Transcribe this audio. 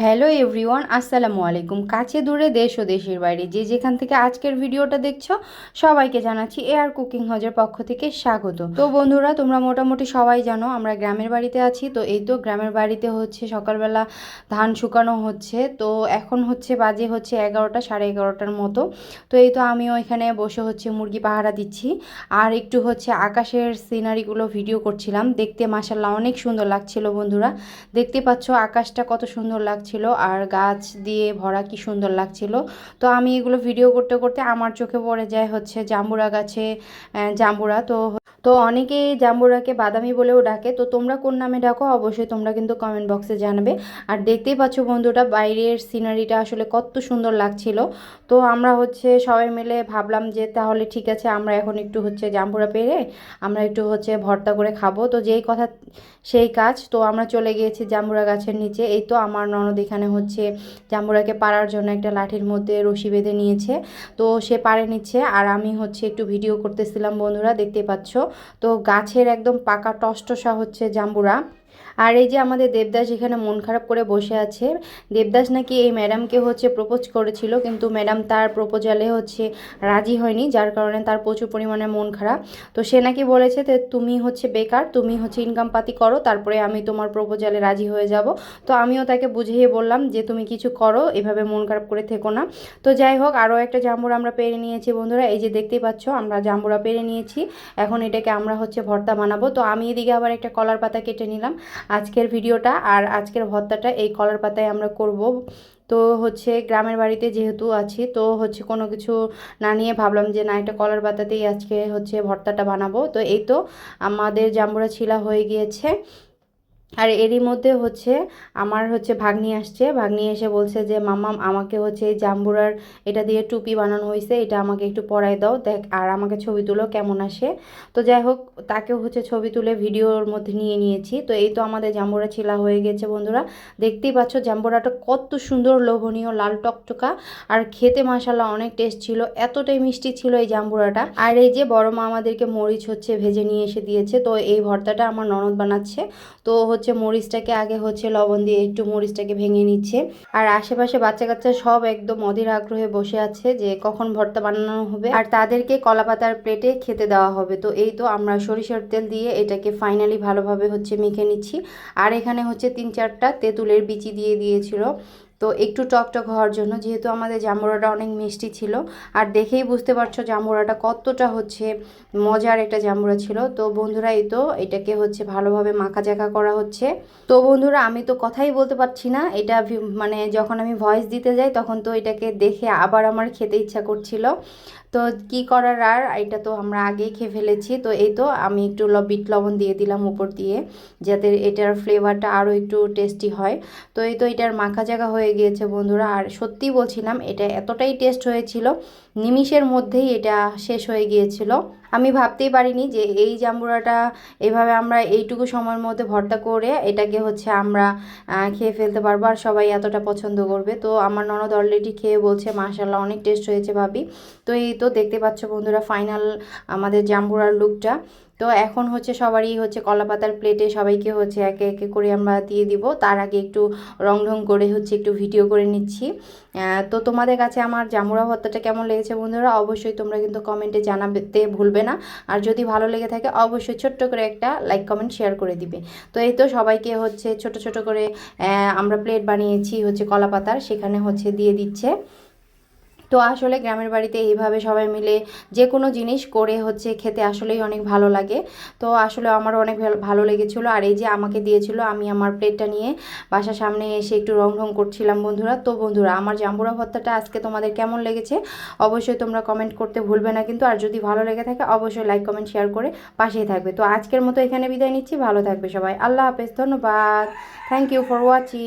Hello everyone, আসসালামু আলাইকুম। কাছে দূরে দেশ ও দেশের বাইরে যে যেখান থেকে আজকের ভিডিওটা দেখছ, সবাইকে জানাচ্ছি এয়ার কুকিং হজের পক্ষ থেকে স্বাগত। তো বন্ধুরা, তোমরা মোটামুটি সবাই জানো, আমরা গ্রামের বাড়িতে আছি। তো এই তো গ্রামের বাড়িতে হচ্ছে সকালবেলা ধান শুকানো হচ্ছে। তো এখন হচ্ছে বাজে হচ্ছে এগারোটা, সাড়ে এগারোটার মতো। তো এই তো আমিও এখানে বসে হচ্ছে মুরগি পাহারা দিচ্ছি। আর একটু হচ্ছে আকাশের সিনারিগুলো ভিডিও করছিলাম। দেখতে মাসাল্লাহ অনেক সুন্দর লাগছিল বন্ধুরা। দেখতে পাচ্ছ আকাশটা কত সুন্দর লাগছিল আর গাছ দিয়ে ভরা কি সুন্দর লাগছিল। তো আমি এগুলো ভিডিও করতে করতে আমার চোখে পড়ে যায় হচ্ছে জাম্বুরা গাছে জাম্বুরা। তো তো অনেকেই জাম্বুরাকে বাদামি বলেও ডাকে, তো তোমরা কোন নামে ডাকো অবশ্যই তোমরা কিন্তু কমেন্ট বক্সে জানাবে। আর দেখতেই পাচ্ছ বন্ধুটা বাইরের সিনারিটা আসলে কত সুন্দর লাগছিল। তো আমরা হচ্ছে সবাই মিলে ভাবলাম যে তাহলে ঠিক আছে, আমরা এখন একটু হচ্ছে জাম্বুরা পেরে আমরা একটু হচ্ছে ভর্তা করে খাব। তো যেই কথা, সেই কাজ, তো আমরা চলে গিয়েছি জাম্বুরা গাছের নিচে। এই তো আমার ননদ এখানে হচ্ছে জাম্বুরাকে পাড়ার জন্য একটা লাঠির মধ্যে রশি বেঁধে নিয়েছে। তো সে পাড়ে নিচ্ছে, আর আমি হচ্ছে একটু ভিডিও করতেছিলাম বন্ধুরা দেখতে পাচ্ছ। তো গাছের একদম পাকা টসটসা হচ্ছে জাম্বুরা। আর এই যে আমাদের দেবদাস এখানে মন খারাপ করে বসে আছে, দেবদাস নাকি এই ম্যাডামকে হচ্ছে প্রপোজ করেছিল, কিন্তু ম্যাডাম তার প্রপোজালে হচ্ছে রাজি হয়নি, যার কারণে তার প্রচুর পরিমাণে মন খারাপ। তো সে নাকি বলেছে যে তুমি হচ্ছে বেকার, তুমি হচ্ছে ইনকাম পাতি করো, তারপরে আমি তোমার প্রপোজালে রাজি হয়ে যাব। তো আমিও তাকে বুঝিয়ে বললাম যে তুমি কিছু করো, এভাবে মন খারাপ করে থেকো না। তো যাই হোক আরও একটা জাম্বুরা আমরা পেরে নিয়েছি বন্ধুরা, এই যে দেখতেই পাচ্ছ, আমরা জাম্বুরা পেরে নিয়েছি। এখন এটাকে আমরা হচ্ছে ভর্তা বানাবো। তো আমি এদিকে আবার একটা কলার পাতা কেটে নিলাম। আজকের ভিডিওটা আর আজকের ভর্তাটা এই কলার পাতায় আমরা করব। তো হচ্ছে গ্রামের বাড়িতে যেহেতু আছি, তো হচ্ছে কোনো কিছু না নিয়ে ভাবলাম যে না, একটা কলার পাতাতেই আজকে হচ্ছে ভর্তাটা বানাবো। তো এই তো আমাদের জাম্বুরা ছিলা হয়ে গিয়েছে। আর এরই মধ্যে হচ্ছে আমার হচ্ছে ভাগ্নি আসছে। ভাগ্নি এসে বলছে যে মাম্মাম আমাকে হচ্ছে এই জাম্বুরার এটা দিয়ে টুপি বানানো হয়েছে এটা আমাকে একটু পরাই দাও, দেখ, আর আমাকে ছবি তুলো, কেমন আসে? তো যাই হোক তাকেও হচ্ছে ছবি তুলে ভিডিওর মধ্যে নিয়ে নিয়েছি। তো এই তো আমাদের জাম্বুরা ছিলা হয়ে গেছে বন্ধুরা। দেখতেই পাচ্ছ জাম্বুরাটা কত সুন্দর, লোভনীয়, লাল টকটকা। আর খেতে মাসাল্লাহ অনেক টেস্ট ছিল, এতটাই মিষ্টি ছিল এই জাম্বুরাটা। আর এই যে বড় মা আমাদেরকে মরিচ হচ্ছে ভেজে নিয়ে এসে দিয়েছে, তো এই ভর্তাটা আমার ননদ বানাচ্ছে। তো হচ্ছে মরিচটাকে, আগে হচ্ছে লবণ দিয়ে একটু মরিচটাকে ভেঙে নিচ্ছে। আর আশেপাশে বাচ্চা কাচ্চা সব একদম অধীর আগ্রহে বসে আছে যে কখন ভর্তা বানানো হবে। আর তাদেরকে কলা পাতার প্লেটে খেতে দেওয়া হবে। তো এই তো আমরা সরিষার তেল দিয়ে এটাকে ফাইনালি ভালোভাবে হচ্ছে মেখে নিচ্ছি। আর এখানে হচ্ছে তিন চারটা তেঁতুলের বিচি দিয়ে দিয়েছিল। তো একটু টকটক হওয়ার জন্য, যেহেতু আমাদের জাম্বুরাটা অনেক মিষ্টি ছিল। আর দেখেই বুঝতে পারছ জাম্বুরাটা কতটা হচ্ছে মজার একটা জাম্বুরা ছিল। তো বন্ধুরা, এই তো এটাকে হচ্ছে ভালোভাবে মাখা জাকা করা হচ্ছে। তো বন্ধুরা, আমি তো কথাই বলতে পারছি না। এটা মানে যখন আমি ভয়েস দিতে যাই, তখন তো এটাকে দেখে আবার আমার খেতে ইচ্ছা করছিল। তো কি করার আর, এটা তো আমরা আগেই খেয়ে ফেলেছি। তো এই তো আমি একটু বিট লবণ দিয়ে দিলাম উপর দিয়ে, যাতে এটার ফ্লেভারটা আরও একটু টেস্টি হয়। তো এই তো এটার মাখা জায়গা হয়ে গিয়েছে বন্ধুরা। আর সত্যি বলছিলাম, এটা এতটাই টেস্ট হয়েছিল, নিমিষের মধ্যেই এটা শেষ হয়ে গিয়েছিল। আমি ভাবতেই পারিনি যে এই জাম্বুরাটা এভাবে আমরা এইটুকু সময়ের মধ্যে ভর্তা করে এটাকে হচ্ছে আমরা খেয়ে ফেলতে পারব। আর সবাই এতটা পছন্দ করবে। তো আমার ননদ অলরেডি খেয়ে বলছে মাশাল্লাহ অনেক টেস্ট হয়েছে ভাবি। তো এই তো দেখতে পাচ্ছ বন্ধুরা ফাইনাল আমাদের জাম্বুরার লুকটা তো এখন হচ্ছে সবারই হচ্ছে কলা পাতার প্লেটে সবাইকে হচ্ছে একে একে করে আমরা দিয়ে দিব। তার আগে একটু রং ঢং করে হচ্ছে একটু ভিডিও করে নিচ্ছি। তো তোমাদের কাছে আমার জামুরা ভর্তাটা কেমন লেগেছে বন্ধুরা? অবশ্যই তোমরা কিন্তু কমেন্টে জানাতে ভুলবে না। আর যদি ভালো লেগে থাকে, অবশ্যই ছোট্ট করে একটা লাইক কমেন্ট শেয়ার করে দিবে। তো এই তো সবাইকে হচ্ছে ছোট ছোট করে আমরা প্লেট বানিয়েছি হচ্ছে কলা পাতার সেখানে হচ্ছে দিয়ে দিচ্ছে। তো আসলে গ্রামের বাড়িতে এইভাবে সবাই মিলে যে কোনো জিনিস করে হচ্ছে খেতে আসলেই অনেক ভালো লাগে। তো আসলে আমারও অনেক ভালো- লেগেছিলো। আর এই যে আমাকে দিয়েছিল, আমি আমার প্লেটটা নিয়ে বাসার সামনে এসে একটু রং ঢং করছিলাম বন্ধুরা। তো বন্ধুরা, আমার জাম্বুরা ভর্তাটা আজকে তোমাদের কেমন লেগেছে? অবশ্যই তোমরা কমেন্ট করতে ভুলবে না কিন্তু। আর যদি ভালো লেগে থাকে, অবশ্যই লাইক কমেন্ট শেয়ার করে পাশেই থাকবে। তো আজকের মতো এখানে বিদায় নিচ্ছি। ভালো থাকবে সবাই। আল্লাহ হাফেজ। ধন্যবাদ। Thank you for watching